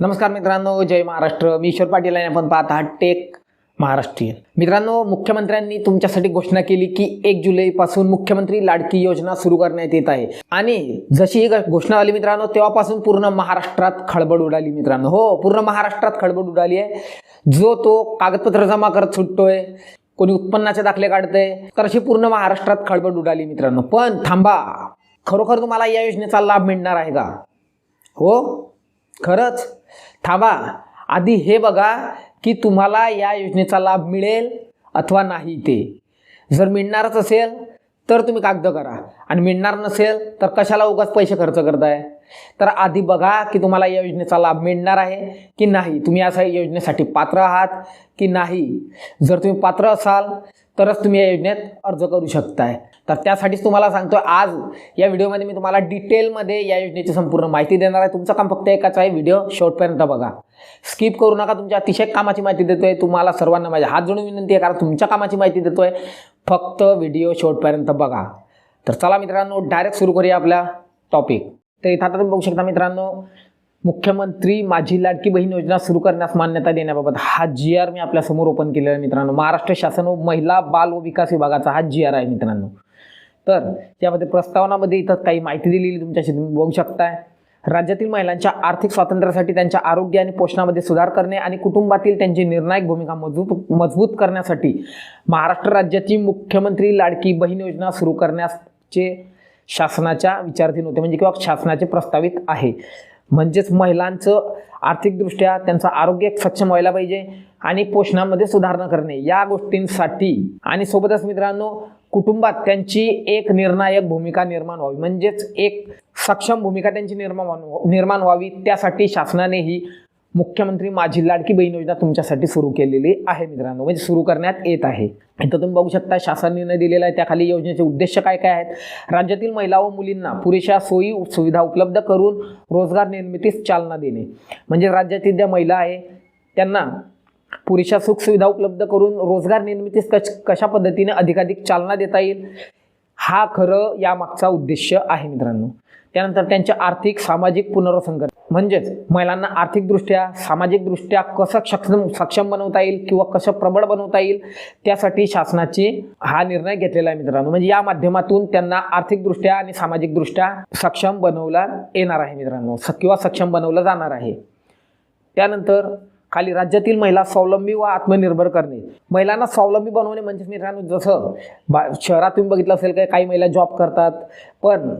नमस्कार मित्रांनो जय महाराष्ट्र. मी ईश्वर पाटील आणि आपण पाहत आहात टेक महाराष्ट्रीयन. मित्रांनो मुख्यमंत्र्यांनी तुमच्यासाठी घोषणा केली की एक जुलैपासून मुख्यमंत्री लाडकी योजना सुरू करण्यात येत आहे. आणि जशी ही घोषणा आली मित्रांनो तेव्हापासून पूर्ण महाराष्ट्रात खळबळ उडाली मित्रांनो. हो पूर्ण महाराष्ट्रात खळबळ उडाली आहे. जो तो कागदपत्र जमा करत सुटतोय कोणी उत्पन्नाचे दाखले काढतंय तर अशी पूर्ण महाराष्ट्रात खळबळ उडाली मित्रांनो. पण थांबा खरोखर तुम्हाला या योजनेचा लाभ मिळणार आहे का? हो? खरंच? थांबा. आधी हे बघा की तुम्हाला या योजनेचा लाभ मिळेल अथवा नाही ते. जर मिळणारच असेल तर तुम्ही कागद करा. आणि मिळणार नसेल तर कशाला उगाच पैसे खर्च करताय? तर आधी बघा की तुम्हाला या योजनेचा लाभ मिळणार आहे की नाही. तुम्ही या योजनेसाठी पात्र आहात की नाही? जर तुम्ही पात्र असाल तरच तुम्ही या योजनेत अर्ज करू शकताय. तर त्यासाठीच तुम्हाला सांगतो आज या व्हिडिओमध्ये मी तुम्हाला डिटेलमध्ये या योजनेची संपूर्ण माहिती देणार आहे. तुमचं काम फक्त एकाच आहे व्हिडिओ शेवटपर्यंत बघा. स्किप करू नका तुमच्या अतिशय कामाची माहिती देतोय. तुम्हाला सर्वांना माझ्या हात जोडून विनंती आहे कारण तुमच्या कामाची माहिती देतोय. फक्त व्हिडिओ शेवटपर्यंत बघा. तर चला मित्रांनो डायरेक्ट सुरू करूया आपल्या टॉपिक तर इथं आता तुम्ही बघू शकता मित्रांनो मुख्यमंत्री माझी लाडकी बहीण योजना सुरू करण्यास मान्यता देण्याबाबत हा जी आर मी आपल्यासमोर ओपन केलेला आहे मित्रांनो. महाराष्ट्र शासन व महिला बाल व विकास विभागाचा हा जी आर आहे मित्रांनो. तर त्यामध्ये प्रस्तावनामध्ये इथं काही माहिती दिलेली तुमच्याशी तुम्ही बघू शकताय. राज्यातील महिलांच्या आर्थिक स्वातंत्र्यासाठी त्यांच्या आरोग्य आणि पोषणामध्ये सुधार करणे आणि कुटुंबातील त्यांची निर्णायक भूमिका मजबूत मजबूत करण्यासाठी महाराष्ट्र राज्याची मुख्यमंत्री लाडकी बहीण योजना सुरू करण्याचे शासनाच्या विचाराधीन होते. म्हणजे किंवा शासनाचे प्रस्तावित आहे. म्हणजेच महिलांचं आर्थिकदृष्ट्या त्यांचं आरोग्य सक्षम व्हायला पाहिजे आणि पोषणामध्ये सुधारणा करणे या गोष्टींसाठी. आणि सोबतच मित्रांनो कुटुंबात त्यांची एक निर्णायक भूमिका निर्माण व्हावी. म्हणजेच एक सक्षम भूमिका त्यांची निर्माण निर्माण व्हावी. त्यासाठी शासनाने ही मुख्यमंत्री माझी लाडकी बहीण योजना तुमच्यासाठी सुरू केलेली आहे मित्रांनो. म्हणजे सुरू करण्यात येत आहे. इथं तुम्ही बघू शकता शासन निर्णय दिलेला आहे. त्याखाली योजनेचे उद्देश काय काय आहेत? राज्यातील महिला व मुलींना पुरेशा सोयी सुविधा उपलब्ध करून रोजगार निर्मितीस चालना देणे. म्हणजे राज्यातील ज्या महिला आहे त्यांना पुरेशा सुखसुविधा उपलब्ध करून रोजगार निर्मितीस कश कशा पद्धतीने अधिकाधिक चालना देता येईल? हा खरं यामागचा उद्देश आहे मित्रांनो. त्यानंतर त्यांचे आर्थिक सामाजिक पुनर्वसन करणे म्हणजेच महिलांना आर्थिकदृष्ट्या सामाजिकदृष्ट्या कसं सक्षम सक्षम बनवता येईल किंवा कसं प्रबळ बनवता येईल त्यासाठी शासनाची हा निर्णय घेतलेला आहे मित्रांनो. म्हणजे या माध्यमातून त्यांना आर्थिकदृष्ट्या आणि सामाजिकदृष्ट्या सक्षम बनवला येणार आहे मित्रांनो. स किंवा सक्षम बनवलं जाणार आहे. त्यानंतर खाली राज्यातील महिला स्वावलंबी व आत्मनिर्भर करणे. महिलांना स्वावलंबी बनवणे म्हणजे मित्रांनो जसं बा शहरात तुम्ही बघितलं असेल काय काही महिला जॉब करतात पण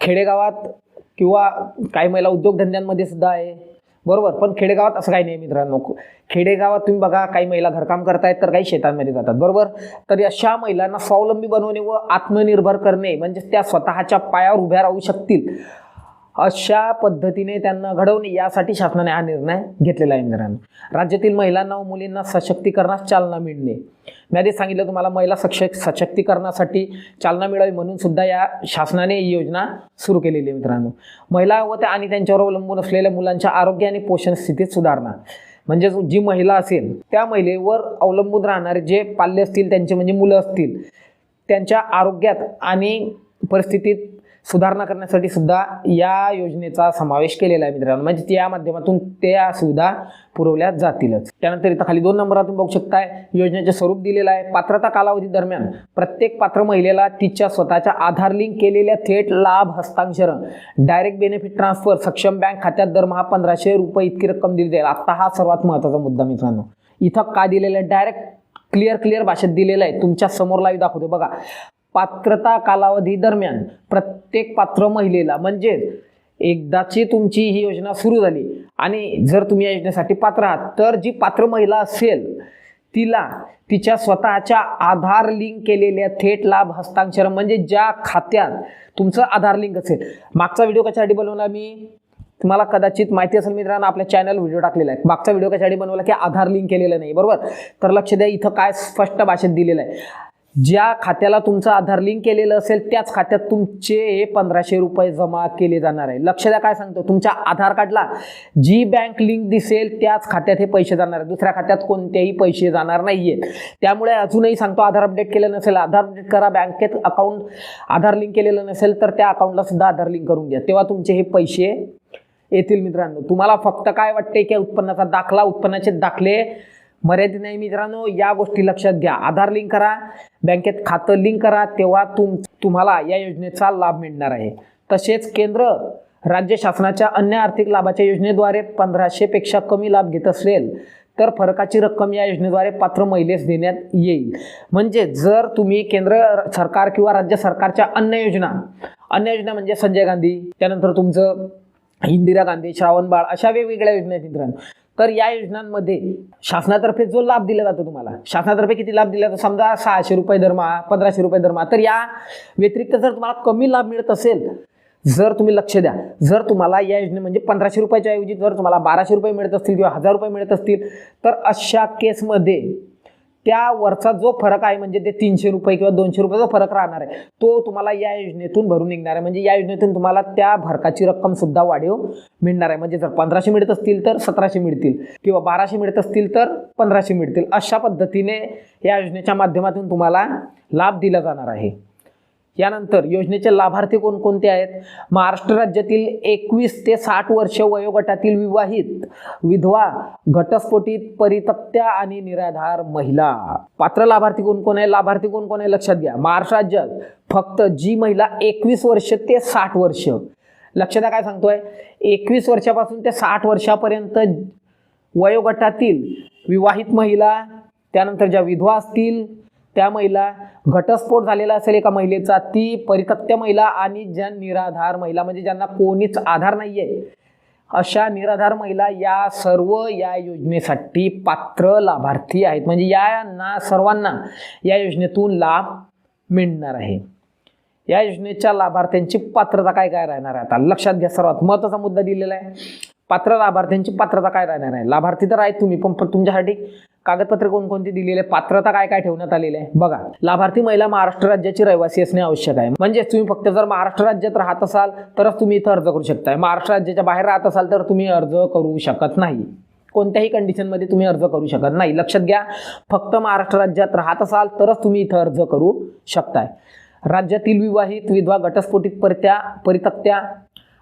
खेडेगावात किंवा काही महिला उद्योगधंद्यांमध्ये सुद्धा आहे. बरोबर पण खेडेगावात असं काही नाही मित्रांनो. खेडेगावात तुम्ही बघा काही महिला घरकाम करतायत तर काही शेतांमध्ये जातात. बरोबर? तर अशा महिलांना स्वावलंबी बनवणे व आत्मनिर्भर करणे म्हणजे त्या स्वतःच्या पायावर उभ्या राहू शकतील. अशा पद्धतीने त्यांना घडवणे यासाठी शासनाने हा निर्णय घेतलेला आहे मित्रांनो राज्यातील महिलांना व मुलींना सशक्तीकरणास चालना मिळणे. मी आधी सांगितलं तुम्हाला महिला सक्ष सशक्तीकरणासाठी चालना मिळावी म्हणून सुद्धा या शासनाने ही योजना सुरू केलेली आहे मित्रांनो. महिला व त्या आणि त्यांच्यावर अवलंबून असलेल्या मुलांच्या आरोग्य आणि पोषण स्थितीत सुधारणा. म्हणजे जी महिला असेल त्या महिलेवर अवलंबून राहणारे जे पाल्य असतील त्यांचे म्हणजे मुलं असतील त्यांच्या आरोग्यात आणि परिस्थितीत सुधारणा करण्यासाठी सुद्धा या योजनेचा समावेश केलेला आहे मित्रांनो. म्हणजे त्या माध्यमातून त्या सुविधा पुरवल्या जातीलच. त्यानंतर इथं खाली दोन नंबरातून बघू शकताय योजनेचे स्वरूप दिलेलं आहे. पात्रता कालावधी दरम्यान प्रत्येक पात्र महिलेला तिच्या स्वतःच्या आधार लिंक केलेल्या थेट लाभ हस्तांतरण डायरेक्ट बेनिफिट ट्रान्सफर सक्षम बँक खात्यात दरमहा पंधराशे रुपये इतकी रक्कम दिली जाईल. आता हा सर्वात महत्त्वाचा मुद्दा मित्रांनो. इथं का दिलेलं आहे? डायरेक्ट क्लिअर क्लिअर भाषेत दिलेलं आहे. तुमच्यासमोर लाईव्ह दाखवतो बघा पात्रता कालावधी दरम्यान प्रत्येक पात्र महिलेला म्हणजेच एकदाची तुमची ही योजना सुरू झाली आणि जर तुम्ही या योजनेसाठी पात्र आहात तर जी पात्र महिला असेल तिला तिच्या स्वतःच्या आधार लिंक केलेल्या थेट लाभ हस्तांतरण म्हणजे ज्या खात्यात तुमचं आधार लिंक असेल. मागचा व्हिडिओ कशासाठी बनवला मी? तुम्हाला कदाचित माहिती असेल मित्रांनो आपल्या चॅनल व्हिडिओ टाकलेला आहे. मागचा व्हिडिओ कशासाठी बनवला की आधार लिंक केलेलं नाही बरोबर? तर लक्ष द्या इथं काय स्पष्ट भाषेत दिलेलं आहे. ज्या खात्याला तुमचं आधार लिंक केलेलं असेल त्याच खात्यात तुमचे पंधराशे रुपये जमा केले जाणार आहे. लक्ष द्या काय सांगतो. तुमच्या आधार कार्डला जी बँक लिंक दिसेल त्याच खात्यात हे पैसे जाणार आहे. दुसऱ्या खात्यात कोणतेही पैसे जाणार नाही आहेत त्यामुळे अजूनही सांगतो आधार अपडेट केलं नसेल आधार अपडेट करा. बँकेत अकाउंट आधार लिंक केलेलं नसेल तर त्या अकाउंटला सुद्धा आधार लिंक करून घ्या. तेव्हा तुमचे हे पैसे येतील मित्रांनो. तुम्हाला फक्त काय वाटते की उत्पन्नाचा दाखला उत्पन्नाचे दाखले मर्यादित नाही मित्रांनो या गोष्टी लक्षात घ्या. आधार लिंक करा बँकेत खातं लिंक करा तेव्हा तुम तुम्हाला या योजनेचा लाभ मिळणार आहे. तसेच केंद्र राज्य शासनाच्या अन्य आर्थिक लाभाच्या योजनेद्वारे पंधराशेपेक्षा कमी लाभ घेत असेल तर फरकाची रक्कम या योजनेद्वारे पात्र महिलेस देण्यात येईल. म्हणजे जर तुम्ही केंद्र सरकार किंवा राज्य सरकारच्या अन्य योजना अन्य योजना म्हणजे संजय गांधी त्यानंतर तुमचं इंदिरा गांधी श्रावण बाळ अशा वेगवेगळ्या योजना आहेत मित्रांनो. तर या योजनांमध्ये शासनातर्फे जो लाभ दिला जातो तुम्हाला शासनातर्फे किती लाभ दिला जातो? समजा सहाशे रुपये दरमहा पंधराशे रुपये दरमहा. तर या व्यतिरिक्त जर तुम्हाला कमी लाभ मिळत असेल जर तुम्ही लक्ष द्या जर तुम्हाला या योजने म्हणजे पंधराशे रुपयाच्या ऐवजी जर तुम्हाला बाराशे रुपये मिळत असतील किंवा हजार रुपये मिळत असतील तर अशा केसमध्ये त्या वरचा जो फरक आहे म्हणजे ते तीनशे रुपये किंवा दोनशे रुपयाचा फरक राहणार आहे. तो तुम्हाला या योजनेतून भरून निघणार आहे. म्हणजे या योजनेतून तुम्हाला त्या फरकाची रक्कम सुद्धा वाढीव मिळणार आहे. म्हणजे जर पंधराशे मिळत असतील तर सतराशे मिळतील किंवा बाराशे मिळत असतील तर पंधराशे मिळतील. अशा पद्धतीने या योजनेच्या माध्यमातून तुम्हाला लाभ दिला जाणार आहे. यानंतर योजनेचे लाभार्थी कोणकोणते आहेत? महाराष्ट्र राज्यातील एकवीस ते साठ वर्ष वयोगटातील विवाहित विधवा घटस्फोटित परितक्त्या आणि निराधार महिला. पात्र लाभार्थी कोण कोण आहे? लाभार्थी कोण कोण आहे? लक्षात घ्या. महाराष्ट्र राज्यात फक्त जी महिला एकवीस वर्ष ते साठ वर्ष. लक्षात काय सांगतोय? एकवीस वर्षापासून ते साठ वर्षापर्यंत वयोगटातील विवाहित महिला त्यानंतर ज्या विधवा असतील त्या महिला घटस्फोट झालेला असेल एका महिलेचा ती परितत्य महिला आणि ज्या निराधार महिला म्हणजे ज्यांना कोणीच आधार नाही आहे अशा निराधार महिला या सर्व या योजनेसाठी पात्र लाभार्थी आहेत. म्हणजे यांना सर्वांना या योजनेतून लाभ मिळणार आहे. या योजनेच्या लाभार्थ्यांची पात्रता काय काय राहणार आहे? आता लक्षात घ्या सर्वात महत्त्वाचा मुद्दा दिलेला आहे. पात्र लाभार्थ्यांची पात्रता काय राहणार आहे? लाभार्थी तर आहेत तुम्ही पण पण तुमच्यासाठी कागदपत्रे कोणकोणती दिलेली आहे पात्रता काय काय ठेवण्यात आलेली आहे? बघा लाभार्थी महिला महाराष्ट्र राज्याची रहिवासी असणे आवश्यक आहे. म्हणजेच तुम्ही फक्त जर महाराष्ट्र राज्यात राहत असाल तरच तुम्ही इथं अर्ज करू शकताय. महाराष्ट्र राज्याच्या बाहेर राहत असाल तर तुम्ही अर्ज करू शकत नाही. कोणत्याही कंडिशनमध्ये तुम्ही अर्ज करू शकत नाही. लक्षात घ्या फक्त महाराष्ट्र राज्यात राहत असाल तरच तुम्ही इथं अर्ज करू शकताय. राज्यातील विवाहित विधवा घटस्फोटित परत्या परितक्त्या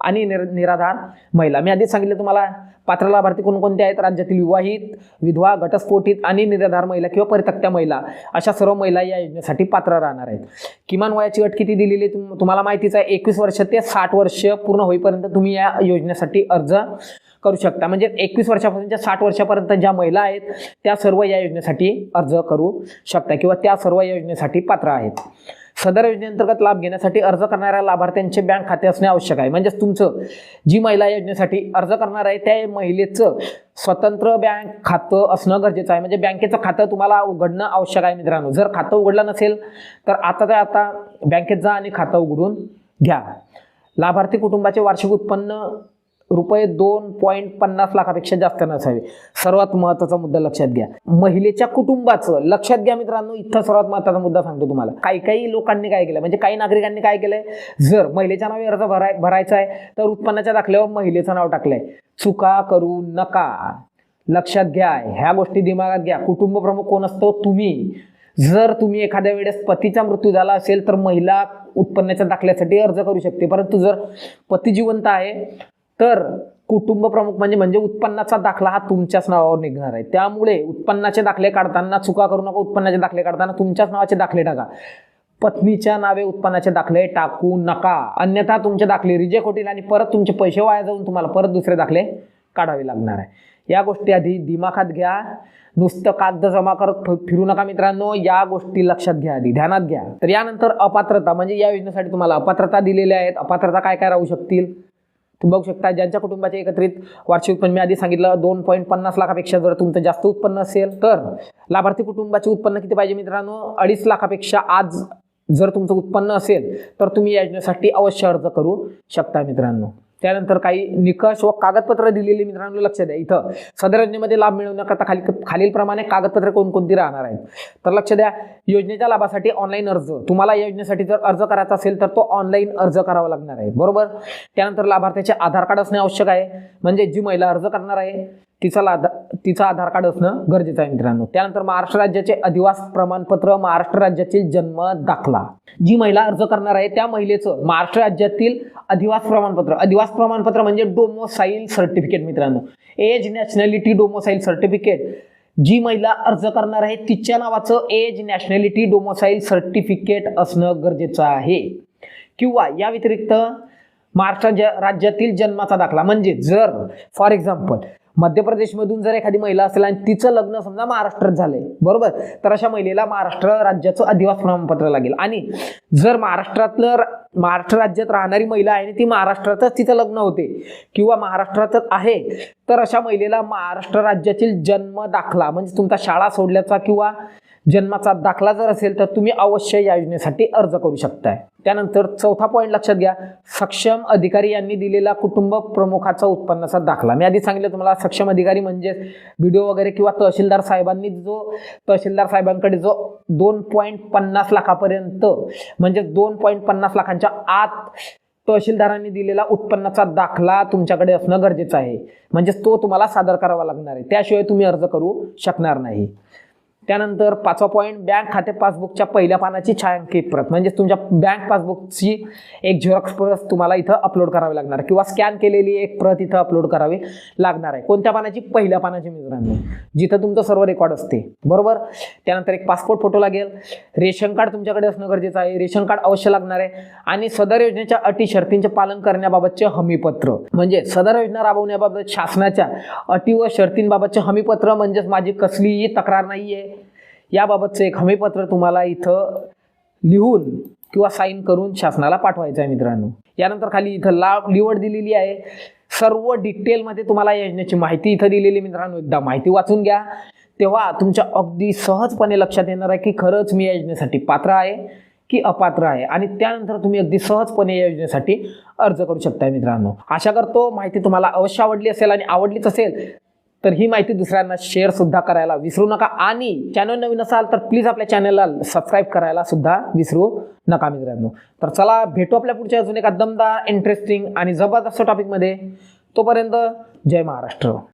आणि निर निराधार महिला. मी आधीच सांगितलं तुम्हाला पात्र लाभार्थी कोणकोणते आहेत? राज्यातील विवाहित विधवा घटस्फोटित आणि निराधार महिला किंवा परितक्त्या महिला अशा सर्व महिला या योजनेसाठी पात्र राहणार आहेत. किमान वयाची अट किती दिलेली तुम तुम्हाला माहितीच आहे एकवीस वर्ष ते साठ वर्ष पूर्ण होईपर्यंत तुम्ही या योजनेसाठी अर्ज करू शकता. म्हणजे एकवीस वर्षापासूनच्या साठ वर्षापर्यंत ज्या महिला आहेत त्या सर्व या योजनेसाठी अर्ज करू शकता किंवा त्या सर्व या योजनेसाठी पात्र आहेत. सदर योजनेअंतर्गत लाभ घेण्यासाठी अर्ज करणाऱ्या लाभार्थ्यांचे बँक खाते असणे आवश्यक आहे. म्हणजेच तुमचं जी महिला योजनेसाठी अर्ज करणार आहे त्या महिलेचं स्वतंत्र बँक खातं असणं गरजेचं आहे. म्हणजे बँकेचं खातं तुम्हाला उघडणं आवश्यक आहे मित्रांनो. जर खातं उघडलं नसेल तर आता ते आता बँकेत जा आणि खातं उघडून घ्या. लाभार्थी कुटुंबाचे वार्षिक उत्पन्न रुपये दोन पॉईंट पन्नास लाखापेक्षा जास्त नसावे सर्वात महत्त्वाचा मुद्दा लक्षात घ्या. महिलेच्या कुटुंबाचं लक्षात घ्या मित्रांनो इथं सर्वात महत्त्वाचा मुद्दा सांगतो तुम्हाला. काही काही लोकांनी काय केलं म्हणजे काही नागरिकांनी काय केलंय? जर महिलेच्या नावे अर्ज भराय भरायचा आहे तर उत्पन्नाच्या दाखल्यावर महिलेचं नाव टाकलंय. चुका करू नका. लक्षात घ्या ह्या गोष्टी दिमागात घ्या. कुटुंब प्रमुख कोण असतो? तुम्ही. जर तुम्ही एखाद्या वेळेस पतीचा मृत्यू झाला असेल तर महिला उत्पन्नाच्या दाखल्यासाठी अर्ज करू शकते. परंतु जर पती जिवंत आहे तर कुटुंब प्रमुख म्हणजे म्हणजे उत्पन्नाचा दाखला हा तुमच्याच नावावर निघणार आहे. त्यामुळे उत्पन्नाचे दाखले काढताना चुका करू नका उत्पन्नाचे दाखले काढताना तुमच्याच नावाचे दाखले टाका. पत्नीच्या नावे उत्पन्नाचे दाखले टाकू नका. अन्यथा तुमचे दाखले रिजेक्ट होतील आणि परत तुमचे पैसे वाया जाऊन तुम्हाला परत दुसरे दाखले काढावे लागणार आहे. या गोष्टी आधी दिमाखात घ्या. नुसतं कागद जमा करत फिरू नका मित्रांनो. या गोष्टी लक्षात घ्या आधी ध्यानात घ्या. तर यानंतर अपात्रता म्हणजे या योजनेसाठी तुम्हाला अपात्रता दिलेल्या आहेत. अपात्रता काय काय राहू शकतील? बघू शकता ज्यांच्या कुटुंबाचे एकत्रित वार्षिक उत्पन्न मी आधी सांगितलं दोन पॉईंट पन्नास लाखापेक्षा जर तुमचं जास्त उत्पन्न असेल तर लाभार्थी कुटुंबाचे उत्पन्न किती पाहिजे मित्रांनो? अडीच लाखापेक्षा आज जर तुमचं उत्पन्न असेल तर तुम्ही या योजनेसाठी अवश्य अर्ज करू शकता मित्रांनो. त्यानंतर काही निकष व कागदपत्र दिलेली मित्रांनो लक्ष द्या. इथं सदर योजनेमध्ये लाभ मिळवण्याकरता खाली खालीलप्रमाणे कागदपत्रे कोणकोणती राहणार आहेत? तर लक्ष द्या योजनेच्या लाभासाठी ऑनलाईन अर्ज. तुम्हाला या योजनेसाठी जर अर्ज करायचा असेल तर तो ऑनलाईन अर्ज करावा लागणार आहे. बरोबर? त्यानंतर लाभार्थ्याचे आधार कार्ड असणे आवश्यक आहे. म्हणजे जी महिला अर्ज करणार आहे तिचा लाधा तिचं आधार कार्ड असणं गरजेचं आहे मित्रांनो. त्यानंतर महाराष्ट्र राज्याचे अधिवास प्रमाणपत्र महाराष्ट्र राज्यातील जन्म दाखला. जी महिला अर्ज करणार आहे त्या महिलेचं महाराष्ट्र राज्यातील अधिवास प्रमाणपत्र. अधिवास प्रमाणपत्र म्हणजे डोमोसाईल सर्टिफिकेट मित्रांनो. एज नॅशनॅलिटी डोमोसाईल सर्टिफिकेट जी महिला अर्ज करणार आहे तिच्या नावाचं एज नॅशनॅलिटी डोमोसाईल सर्टिफिकेट असणं गरजेचं आहे. किंवा या व्यतिरिक्त महाराष्ट्र राज्यातील जन्माचा दाखला. म्हणजे जर फॉर एक्झाम्पल मध्य प्रदेशमधून जर एखादी महिला असेल आणि तिचं लग्न समजा महाराष्ट्रात झालंय बरोबर? तर अशा महिलेला महाराष्ट्र राज्याचं अधिवास प्रमाणपत्र लागेल. आणि जर महाराष्ट्रातलं महाराष्ट्र राज्यात राहणारी महिला आहे आणि ती महाराष्ट्रातच तिचं लग्न होते किंवा महाराष्ट्रातच आहे तर अशा महिलेला महाराष्ट्र राज्यातील जन्म दाखला म्हणजे तुमचा शाळा सोडल्याचा किंवा जन्माचा दाखला जर असेल तर तुम्ही अवश्य या योजनेसाठी अर्ज करू शकताय. त्यानंतर चौथा पॉईंट लक्षात घ्या. सक्षम अधिकारी यांनी दिलेला कुटुंब प्रमुखाचा उत्पन्नाचा दाखला. मी आधी सांगितलं तुम्हाला सक्षम अधिकारी म्हणजे व्हिडिओ वगैरे किंवा तहसीलदार साहेबांनी जो तहसीलदार साहेबांकडे जो दोन पॉईंट पन्नास लाखापर्यंत म्हणजे दोन पॉईंट पन्नास लाखांच्या आत तहसीलदारांनी दिलेला उत्पन्नाचा दाखला तुमच्याकडे असणं गरजेचं आहे. म्हणजेच तो तुम्हाला सादर करावा लागणार आहे. त्याशिवाय तुम्ही अर्ज करू शकणार नाही. त्यानंतर पाचवा पॉईंट बँक खाते पासबुकच्या पहिल्या पानाची छायांकित प्रत. म्हणजे तुमच्या बँक पासबुकची एक झेरॉक्स प्रत तुम्हाला इथं अपलोड करावी लागणार किंवा स्कॅन केलेली एक प्रत इथं अपलोड करावी लागणार आहे. कोणत्या पानाची? पहिल्या पानाची मित्रांनो. जिथं तुमचं सर्व रेकॉर्ड असते. बरोबर? त्यानंतर एक पासपोर्ट फोटो लागेल. रेशन कार्ड तुमच्याकडे असणं गरजेचं आहे. रेशन कार्ड अवश्य लागणार आहे. आणि सदर योजनेच्या अटी शर्तींचे पालन करण्याबाबतचे हमीपत्र. म्हणजे सदर योजना राबवण्याबाबत शासनाच्या अटी व शर्तींबाबतचे हमीपत्र म्हणजेच माझी कसलीही तक्रार नाही आहे याबाबतचं एक हमीपत्र तुम्हाला इथं लिहून किंवा साईन करून शासनाला पाठवायचं आहे मित्रांनो. यानंतर खाली इथं लाव निवड दिलेली आहे. सर्व डिटेलमध्ये तुम्हाला या योजनेची माहिती इथं दिलेली मित्रांनो. एकदा माहिती वाचून घ्या. तेव्हा तुमच्या अगदी सहजपणे लक्षात येणार आहे की खरंच मी या योजनेसाठी पात्र आहे की अपात्र आहे. आणि त्यानंतर तुम्ही अगदी सहजपणे या योजनेसाठी अर्ज करू शकताय मित्रांनो. आशा करतो माहिती तुम्हाला अवश्य आवडली असेल आणि आवडलीच असेल तर ही माहिती दुसऱ्यांना शेअर सुद्धा करायला विसरू नका. आणि चॅनल नवीन असाल तर प्लीज आपल्या चॅनलला सबस्क्राईब करायला सुद्धा विसरू नका मित्रांनो. तर चला भेटू आपल्या पुढच्या अजून एका दमदार इंटरेस्टिंग आणि जबरदस्त टॉपिकमध्ये तोपर्यंत जय महाराष्ट्र.